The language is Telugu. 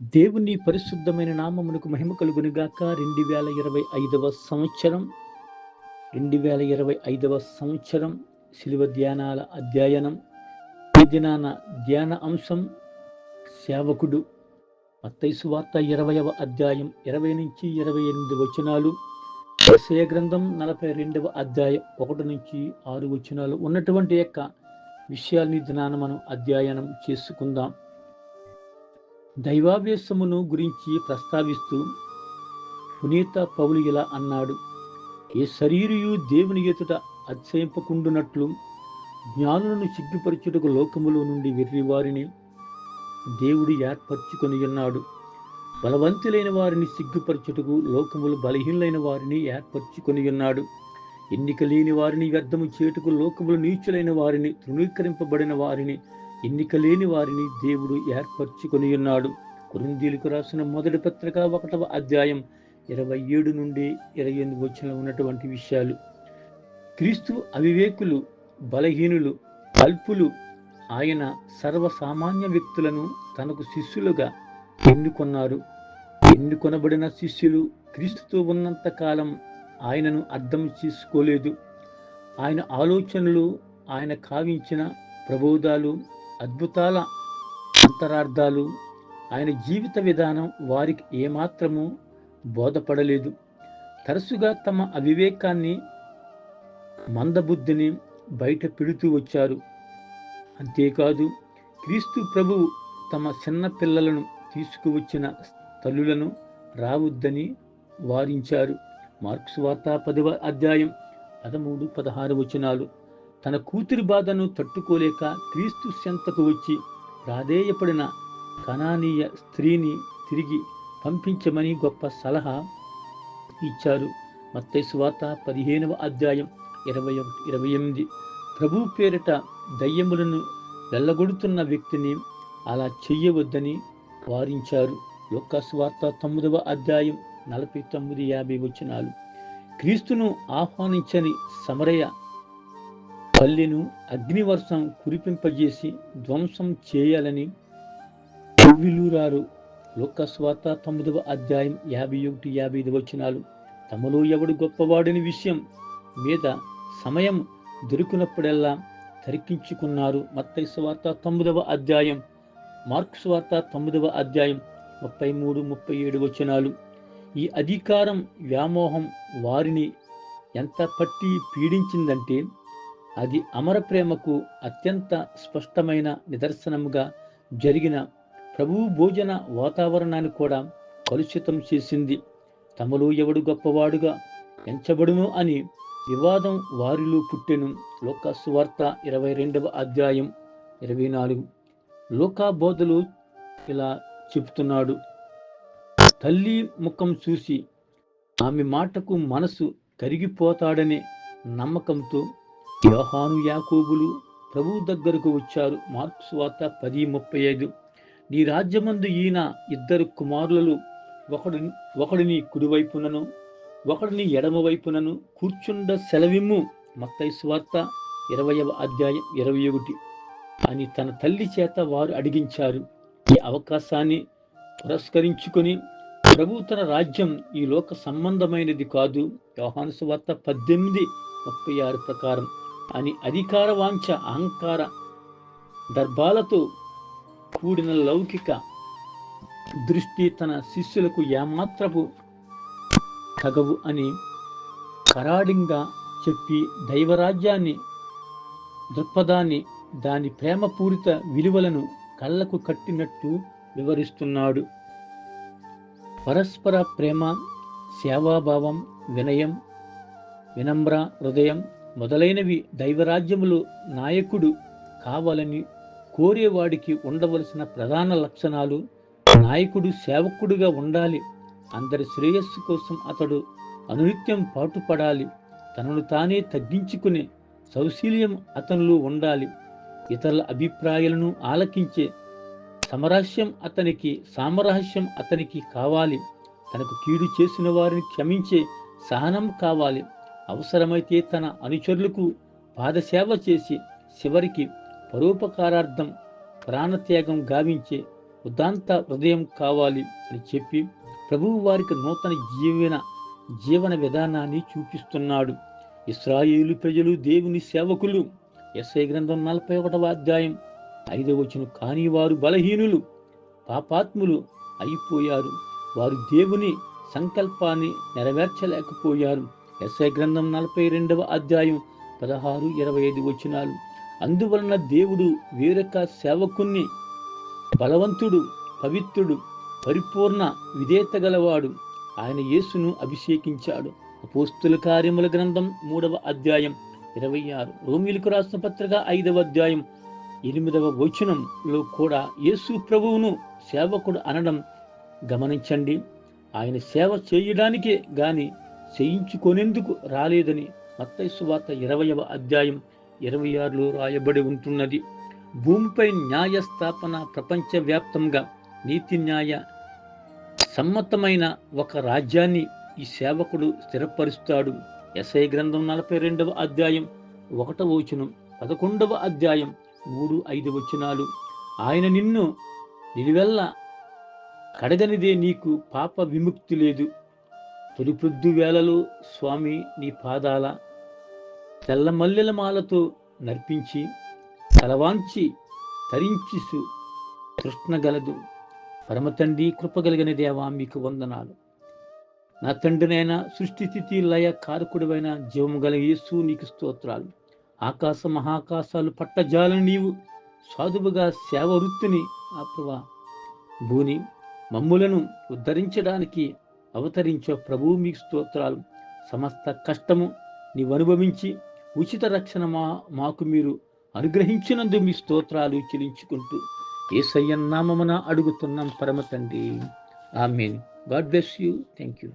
దేవుని పరిశుద్ధమైన నామమునకు మహిమ కలుగునుగాక. రెండు వేల ఇరవై ఐదవ సంవత్సరం. రెండు వేల ఇరవై ఐదవ సంవత్సరం శిలువ ధ్యానాల అధ్యయనం. ఈ దినాన ధ్యాన అంశం సేవకుడు. మత్తైసు వార్త ఇరవయవ అధ్యాయం ఇరవై నుంచి ఇరవై ఎనిమిది వచనాలు. యెషయా గ్రంథం నలభై రెండవ అధ్యాయం ఒకటి నుంచి ఆరు వచనాలు. ఉన్నటువంటి యొక్క విషయాల్ని దినాన మనం అధ్యయనం చేసుకుందాం. దైవావేశమును గురించి ప్రస్తావిస్తూ పునీత పౌలు ఇలా అన్నాడు ఏ శరీరయు దేవుని ఎదుట అతిశయింపకుండునట్లు జ్ఞానులను సిగ్గుపరచుటకు లోకములో నుండి వెర్రి వారిని దేవుడు ఏర్పరచుకొని ఉన్నాడు. బలవంతులైన వారిని సిగ్గుపరచుటకు లోకములు బలహీనులైన వారిని ఏర్పరచుకొని ఉన్నాడు. ఎన్నిక లేని వారిని వ్యర్థము చేటుకు లోకములు నీచులైన వారిని తృణీకరింపబడిన వారిని ఎన్నిక లేని వారిని దేవుడు ఏర్పరచుకొని ఉన్నాడు కురుందీలకు రాసిన మొదటి పత్రిక ఒకటవ అధ్యాయం ఇరవై ఏడు నుండి ఇరవై ఎనిమిది వచ్చిన ఉన్నటువంటి విషయాలు. క్రీస్తు అవివేకులు బలహీనులు అల్పులు ఆయన సర్వసామాన్య వ్యక్తులను తనకు శిష్యులుగా ఎన్నుకొన్నారు. ఎన్నుకొనబడిన శిష్యులు క్రీస్తుతో ఉన్నంత కాలం ఆయనను అర్థం చేసుకోలేదు. ఆయన ఆలోచనలు ఆయన కావించిన ప్రబోధాలు అద్భుతాల అంతరార్థాలు. ఆయన జీవిత విధానం వారికి ఏమాత్రము బోధపడలేదు. తరచుగా తమ అవివేకాన్ని మందబుద్ధిని బయట పెడుతూ వచ్చారు. అంతేకాదు క్రీస్తు ప్రభువు తమ చిన్న పిల్లలను తీసుకువచ్చిన తల్లులను రావద్దని వారించారు. మార్క్స్ వార్త పదవ అధ్యాయం పదమూడు పదహారు వచనాలు. తన కూతురి బాధను తట్టుకోలేక క్రీస్తు చెంతకు వచ్చి ప్రాధేయపడిన కణానీయ స్త్రీని తిరిగి పంపించమని గొప్ప సలహా ఇచ్చారు. మత్తయి వార్త పదిహేనవ అధ్యాయం ఇరవై ఒకటి ఇరవై ఎనిమిది. ప్రభు పేరిట దయ్యములను వెళ్ళగొడుతున్న వ్యక్తిని అలా చెయ్యవద్దని వారించారు. యొక్క స్వార్త తొమ్మిదవ అధ్యాయం నలభై తొమ్మిది యాభై వచనాలు. క్రీస్తును ఆహ్వానించని సమరయ పల్లెను అగ్నివర్షం కురిపింపజేసి ధ్వంసం చేయాలని పువ్విలూరారు లోకస్వాత తొమ్మిదవ అధ్యాయం యాభై ఒకటి యాభై ఐదు వచనాలు. తమలో ఎవడు గొప్పవాడని విషయం మీద సమయం దొరికినప్పుడెల్లా తరికించుకున్నారు. మత్తయి వార్త తొమ్మిదవ అధ్యాయం మార్క్స్ వార్త తొమ్మిదవ అధ్యాయం ముప్పై మూడు ముప్పై ఏడు వచనాలు. ఈ అధికారం వ్యామోహం వారిని ఎంత పట్టి పీడించిందంటే అది అమర ప్రేమకు అత్యంత స్పష్టమైన నిదర్శనముగా జరిగిన ప్రభు భోజన వాతావరణాన్ని కూడా కలుషితం చేసింది. తమలో ఎవడు గొప్పవాడుగా ఎంచబడును అని వివాదం వారిలో పుట్టెను. లోకాసువార్త ఇరవై రెండవ అధ్యాయం ఇరవై నాలుగు. లోకా బోధలు ఇలా చెబుతున్నాడు. తల్లి ముఖం చూసి ఆమె మాటకు మనసు కరిగిపోతాడనే నమ్మకంతో యోహాను యాకోబులు ప్రభు దగ్గరకు వచ్చారు. మార్క్స్ వార్త పది ముప్పై ఐదు. నీ రాజ్యమందు ఈయన ఇద్దరు కుమారులు ఒకడు ఒకడిని కుడివైపునను ఒకడిని ఎడమవైపునను కూర్చుండ సెలవిమ్ము. మత్తైసు వార్త ఇరవయవ అధ్యాయం ఇరవై ఒకటి. అని తన తల్లి చేత వారు అడిగించారు. ఈ అవకాశాన్ని పురస్కరించుకొని ప్రభు తన రాజ్యం ఈ లోక సంబంధమైనది కాదు. యోహాను వార్త పద్దెనిమిది ముప్పై ఆరు ప్రకారం. అని అధికార వాంఛ అహంకార దర్భాలతో కూడిన లౌకిక దృష్టి తన శిష్యులకు ఏమాత్రపు తగవు అని కరాడింగా చెప్పి దైవరాజ్యాన్ని దృక్పథాన్ని దాని ప్రేమపూరిత విలువలను కళ్ళకు కట్టినట్టు వివరిస్తున్నాడు. పరస్పర ప్రేమ సేవాభావం వినయం వినమ్ర హృదయం మొదలైనవి దైవరాజ్యములు నాయకుడు కావాలని కోరేవాడికి ఉండవలసిన ప్రధాన లక్షణాలు నాయకుడు సేవకుడుగా ఉండాలి. అందరి శ్రేయస్సు కోసం అతడు అనునిత్యం పాటుపడాలి. తనను తానే తగ్గించుకునే సౌశీల్యం అతనిలో ఉండాలి. ఇతరుల అభిప్రాయాలను ఆలకించే సమరహస్యం అతనికి సామరహస్యం అతనికి కావాలి. తనకు కీడు చేసిన వారిని క్షమించే సహనం కావాలి. అవసరమైతే తన అనుచరులకు పాదసేవ చేసి చివరికి పరోపకారార్థం ప్రాణత్యాగం గావించే ఉదాంత హృదయం కావాలి అని చెప్పి ప్రభువు వారికి నూతన జీవన జీవన విధానాన్ని చూపిస్తున్నాడు. ఇస్రాయేలు ప్రజలు దేవుని సేవకులు. ఎస్ఐ గ్రంథం నలభై ఒకటవ అధ్యాయం ఐదవ వచ్చిన కాని వారు బలహీనులు పాపాత్ములు అయిపోయారు. వారు దేవుని సంకల్పాన్ని నెరవేర్చలేకపోయారు. ఎస్ఐ గ్రంథం నలభై రెండవ అధ్యాయం పదహారు ఇరవై ఐదు వచనాలు. అందువలన దేవుడు వేరొక సేవకుణ్ణి బలవంతుడు పవిత్రుడు పరిపూర్ణ విధేయత గలవాడు. ఆయన యేసును అభిషేకించాడు. అపోస్తుల కార్యముల గ్రంథం మూడవ అధ్యాయం ఇరవై ఆరు. రోమిలకు రాసిన పత్రిక ఐదవ అధ్యాయం ఎనిమిదవ వచనంలో కూడా యేసు ప్రభువును సేవకుడు అనడం గమనించండి. ఆయన సేవ చేయడానికే గాని చేయించుకొనేందుకు రాలేదని మత్తైసువార్త ఇరవయవ అధ్యాయం ఇరవై ఆరులో రాయబడి ఉంటున్నది. భూమిపై న్యాయస్థాపన ప్రపంచవ్యాప్తంగా నీతి న్యాయ సమ్మతమైన ఒక రాజ్యాన్ని ఈ సేవకుడు స్థిరపరుస్తాడు. ఎస్ఐ గ్రంథం నలభై రెండవ అధ్యాయం ఒకటవ వచనం పదకొండవ అధ్యాయం మూడు ఐదు వచనాలు. ఆయన నిన్ను నిలువెల్ల కడగనిదే నీకు పాప విముక్తి లేదు. తొలిపొద్దు వేళలు స్వామి నీ పాదాల తెల్ల మల్లెల మాలతో నర్పించి తలవాంచి తరించిసు కృష్ణగలదు పరమతండ్రి కృపగలిగిన దేవా మీకు వందనాలు. నా తండ్రినైన సృష్టి స్థితి లయ కారకుడివైన జీవము గల యేసు నీకు స్తోత్రాలు. ఆకాశ మహాకాశాలు పట్టజాలని నీవు సాధువుగా సేవ వృత్తిని ఆ భూని మమ్ములను ఉద్ధరించడానికి అవతరించే ప్రభువు మీకు స్తోత్రాలు. సమస్త కష్టము నీవు అనుభవించి ఉచిత రక్షణ మా మాకు మీరు అనుగ్రహించినందు మీ స్తోత్రాలు చెల్లించుకుంటూ ఏసయ్య నామమున అడుగుతున్నాం పరమ తండ్రి. Amen. God bless you. Thank you